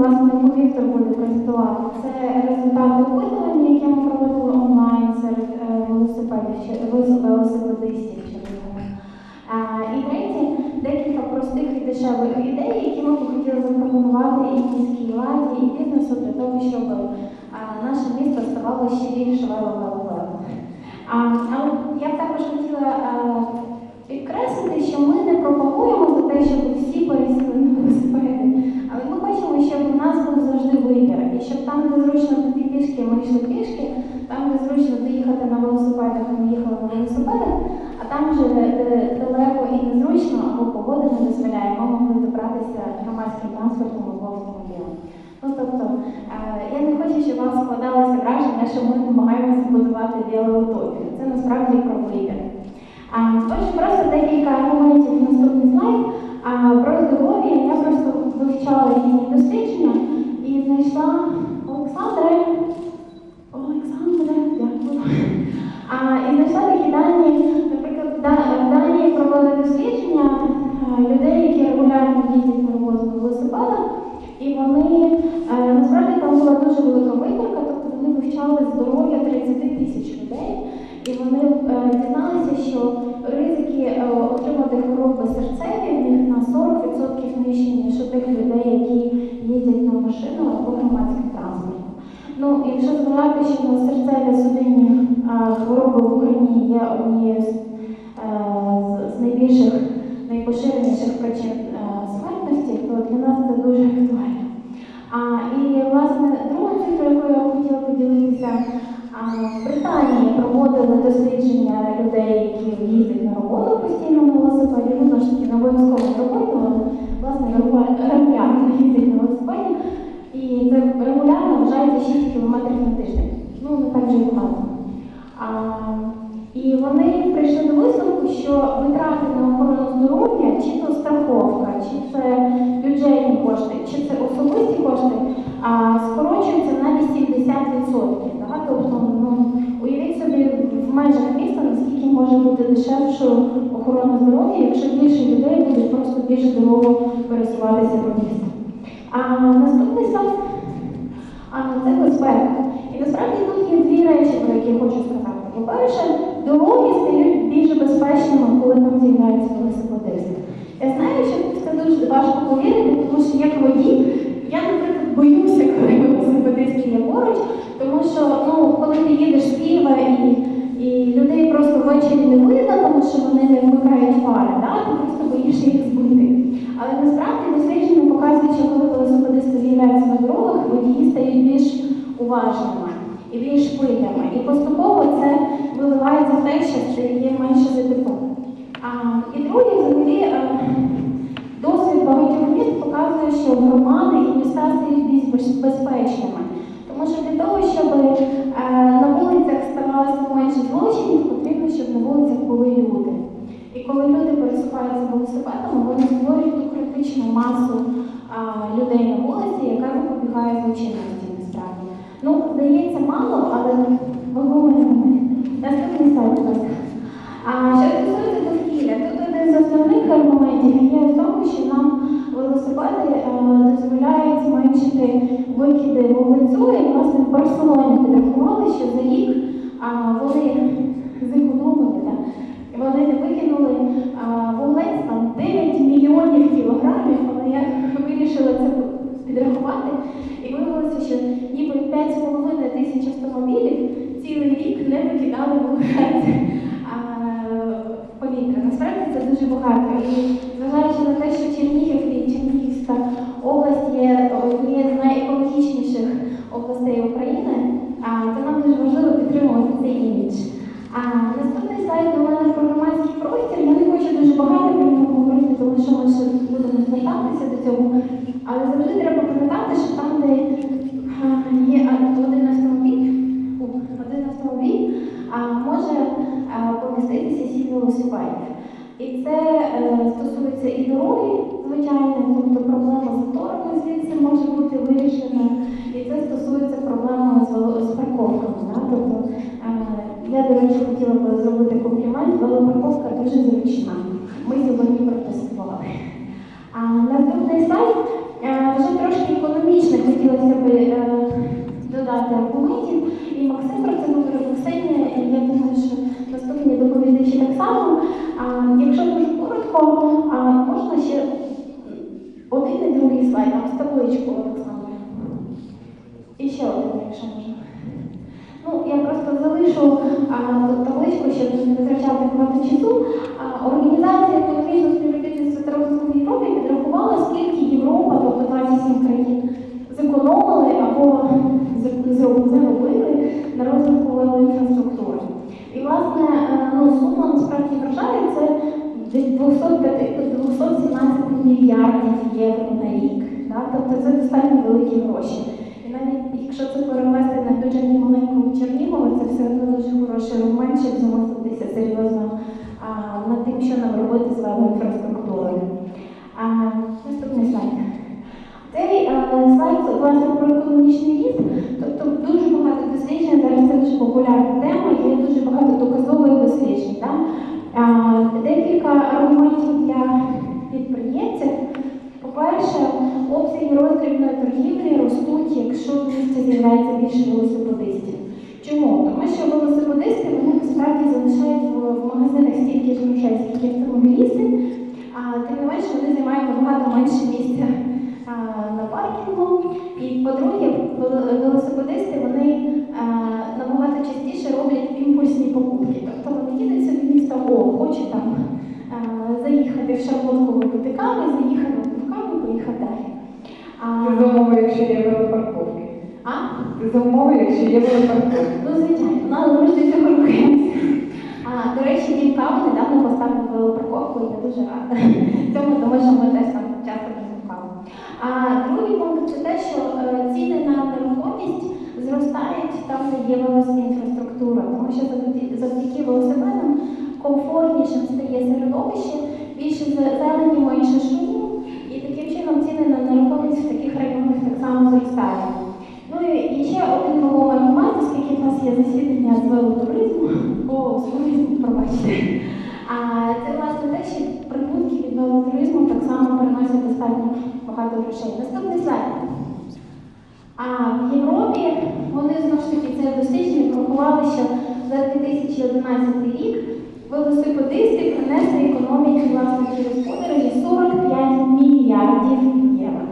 власне, Віктор буде презентувати, це результати опитування, яке ми проводили онлайн серед е, велос- велосипедистів. Е, І третє, декілька простих і дешевих ідей, які ми б хотіли запропонувати і міській владі, і бізнесу для того, щоб е, наше місто ставало ще більш вело-вело-вело. А, я б також хотіла підкреслити, що ми не пропагуємо за те, щоб велосипеди. Але ми хочемо, щоб у нас був завжди вибір. І щоб там, де зручно піти пішки, ми йшли пішки, там, де зручно доїхати на велосипедах, ми їхали на велосипедах, а там вже далеко і незручно, або погода не дозволяє, ми могли добратися громадським транспортом або автомобілем. Ну тобто, е, я не хочу, щоб у вас складалося враження, що ми намагаємося будувати велоутопію. Це насправді про вибір. Отже, просто декілька аргументів наступний слайд. А, Про здоров'я я просто вивчала різні дослідження і знайшла Олександре. Олександре, дякую. І знайшла такі дані, наприклад, да- в проводили дослідження людей, які регулярно їздять на роботу на велосипедах, і вони е, насправді там була дуже велика виборка, тобто вони вивчали здоров'я 30 тисяч людей. І вони е, дізналися, що ризики е, отримати хвороби серцеві 40% ніж у тих людей, які їздять на машину або громадським транспортом. Ну, якщо згадати, що на серцеві судинні е, хвороби в Україні є однією з, е, з- з найбільших, найпоширеніших причин е, смертності, то для нас це дуже актуально. А, і власне друга цифра, якою я хотіла поділитися, в Британії проводили дослідження людей, які їздять на роботу постійно на велосипеді, ну ж таки не обов'язково на роботу, але власне регуля- регулярно їздять на велосипеді. І це регулярно вважається 6 км на тиждень. Ну, не так вже багато. А, і вони прийшли до висновку, що витрати на охорону здоров'я, чи то страховка, чи це бюджетні кошти, чи це особисті кошти, а, скорочуються на 80%. Да? Тобто, ну, уявіть собі в межах міста, наскільки може бути дешевшою охорона здоров'я, якщо більше людей будуть просто більш здорово пересуватися по місту. А наступний слайд. А це безпека. І насправді тут є дві речі, про які я хочу сказати. По-перше, дороги стають більш безпечними, коли там з'являються велосипедисти. Я знаю, що це дуже важко повірити, тому що як водій, я, наприклад, боюся, коли велосипедисти є поруч, тому що ну, коли ти їдеш з Києва і, і людей просто ввечері не видно, тому що вони не вмикають фари, да? ти просто боїшся їх збити. Але насправді дослідження показують, що коли велосипедисти з'являються на дорогах, водії стають більш уважними і більш пильними. І поступово це виливається в те, що це є менше ЗТП. А, і друге, взагалі, е, досвід багатьох міст показує, що громади і міста стають більш безпечними. Тому що для того, щоб е, на вулицях ставалося менше злочинів, потрібно, щоб на вулицях були люди. І коли люди пересуваються велосипедами, вони створюють ту критичну масу людей на вулиці, яка запобігає злочинності здається, мало, але вагомий момент. Наступний слайд, що стосується довкілля, тут один з основних аргументів є в тому, що нам велосипеди е, дозволяють зменшити викиди вуглецю. І власне в Барселоні підрахували, що за рік вони зекономили. Вони не викинули вуглець там 9 мільйонів кілограмів, але я вирішила це підрахувати. І виявилося, що ніби 5,5 тисяч автомобілів цілий рік не викидали вуглець в повітря. Насправді це дуже багато. І зважаючи на те, що Чернігів і Чернігівська область є однією з найекологічніших областей України, то нам дуже важливо підтримувати цей імідж. А наступний слайд у мене про громадський простір. Я не хочу дуже багато про нього говорити, тому що ми ще будемо звертатися до цього. Але завжди треба пам'ятати, що там, де а, є а, один автомобіль, о, один автомобіль а, може поміститися сім велосипедів. І це е, стосується і дороги, звичайно, тобто проблема з заторами звідси може бути вирішена. І це стосується проблеми з, парковками. Да? Тобто, е, я, до речі, хотіла би зробити комплімент, велопарковка дуже зручна. Ми сьогодні протестували. Наступний слайд е, вже трошки економічна хотілося б е. І Максим про це говорив Максим, я думаю, що наступні доповідачі так само. А, якщо дуже коротко, а, можна ще один і другий слайд, там з табличку Олександра. І ще один, якщо можна. Ну, я просто залишу а, табличку, щоб не витрачати багато часу. А, організація економічного співробітництва та Європі підрахувала, скільки Європа, тобто 27 країн, зекономили або з- зроб- заробили на розвитку велоінфраструктури. І, власне, е, ну, сума насправді вражає це від 205 до 217 мільярдів євро на рік. Да? Тобто це достатньо великі гроші. І навіть якщо це перевести на бюджет маленького Чернігова, це все одно дуже хороший аргумент, щоб серйозно а, над тим, що нам робити з велоінфраструктурою. А, наступний слайд. Цей е, слайд власне про економічний ріст. Тобто дуже багато досліджень, зараз це дуже популярна тема, є дуже багато доказових досліджень. Да? Декілька аргументів для підприємців. По-перше, обсяги роздрібної торгівлі ростуть, якщо в місті з'являється більше велосипедистів. Чому? Тому що велосипедисти вони насправді залишають в, магазинах стільки ж грошей, скільки автомобілісти, а тим не менше вони займають набагато менше місця на паркінгу. І по-друге, велосипедисти вони набагато частіше роблять імпульсні покупки. Тобто вони їдуть собі в місто, там заїхати в шарлотку випити заїхати в каву, поїхати далі. А, Це за умови, якщо є велопарковки. а? Це за умови, якщо є велопарковки. Ну, звичайно, але ми ж до цього рухаємося. А, до речі, він каву недавно поставив велопарковку, і я дуже рада цьому, тому що ми теж там часто п'ємо. А другий пункт це те, що е, ціни на нерухомість зростають там, де є велоінфраструктура, тому що завдяки, велосипедам комфортнішим стає середовище, більше зелені, менше шуму, і таким чином ціни на нерухомість в таких районах так само зростають. Ну і, ще один вагомий аргумент, оскільки в нас є засідання з велотуризму, о, з туризму, пробачте. А це власне те, що прибутки від велотуризму так само приносять достатньо багато грошей. Наступний слайд. А в Європі вони знову ж таки це дослідження порахували, що за 2011 рік велосипедисти принесли економіці власне через подорожі 45 мільярдів євро.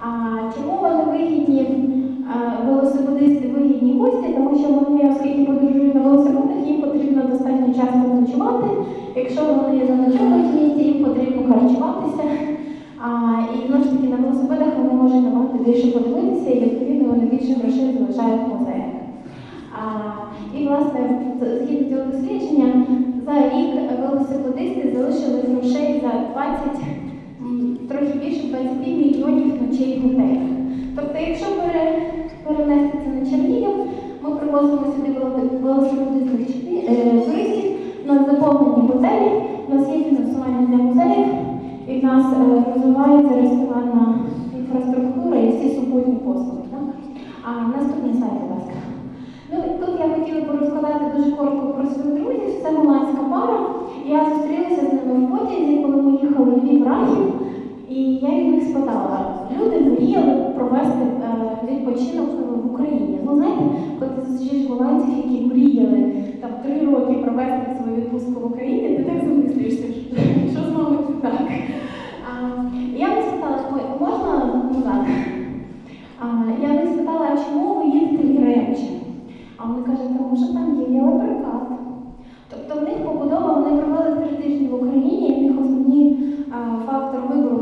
А чому вони вигідні? е, Велосипедисти вигідні гості, тому що вони, оскільки подорожують на велосипедах, їм потрібно достатньо часто ночувати. Якщо вони заночують в місті, їм потрібно харчуватися. А, і знову ж таки на велосипедах можуть набагато більше подивитися, і відповідно вони більше грошей залишають в музеях. І власне, згідно цього дослідження, за рік велосипедисти залишили грошей за 20, трохи більше 20 мільйонів ночей в готелях. Тобто, якщо перенести це на Чернігів, ми привозимо сюди вело- велосипедистних е, туристів, у нас заповнені готелі, у нас є фінансування для музеїв, і в нас е, розвивається ресторанна інфраструктура і всі супутні послуги. Так? А наступний слайд, будь ласка. Ну, тут я хотіла би розказати дуже коротко про своїх друзів. Це голландська пара. Я зустрілася з ними в потязі, коли ми їхали в Львів Рахів, і я їх спитала, люди мріяли провести е, відпочинок в Україні. Ну, знаєте, коли ти зустрічаєш голландців, які мріяли там три роки провести свою відпустку в Україні, ти так замислюєшся, що, що з вами не так. А, я їх спитала, «Ой, можна назад? А, я їх спитала, а чому ви їдете в Яремче? А вони кажуть, тому що там є велопрокат. Тобто в них побудова, вони провели три тижні в Україні, і в них основні а, фактор вибору,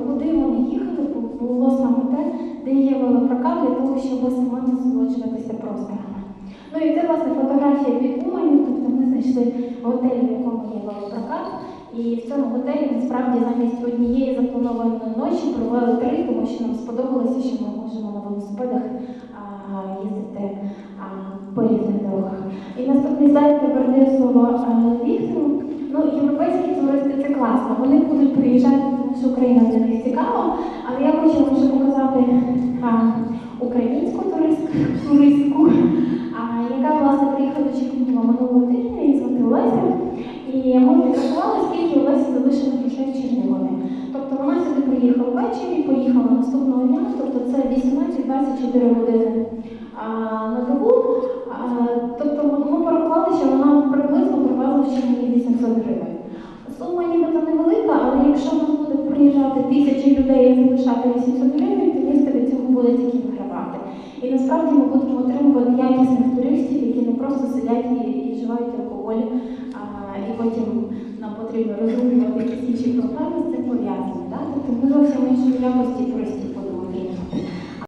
вони їхали, було саме те, де є велопрокат для того, щоб саме насолоджуватися просторами. Ну і це власне фотографія під Уманью, тобто ми знайшли готель, в якому є велопрокат. І в цьому готелі насправді замість однієї запланованої ночі провели три, тому що нам сподобалося, що ми можемо на велосипедах їздити дорогах. І наступний слайд передаю слово Віктору. Ну, європейські туристи це класно. Вони будуть приїжджати, тому що Україна для них цікава. Але я хочу вам ще показати українську туристку, туристку яка власне приїхала до Чернігова минулого тижня, її звати Олеся. І ми підрахували, скільки Олесі залишили грошей в приїхала ввечері, поїхала наступного дня, тобто це 18-20 24 години а, на добу. А, тобто ми порахували, що вона приблизно привезла ще мені 800 гривень. Сума нібито невелика, але якщо в нас буде приїжджати тисячі людей і залишати 800 гривень, то місто від цього буде тільки вигравати. І насправді ми будемо отримувати якісних туристів, які не просто сидять і, і вживають алкоголь, а, і потім нам потрібно розумувати якісь інші проблеми, з цим пов'язано. Тобто ми зовсім іншої якості прості подумки.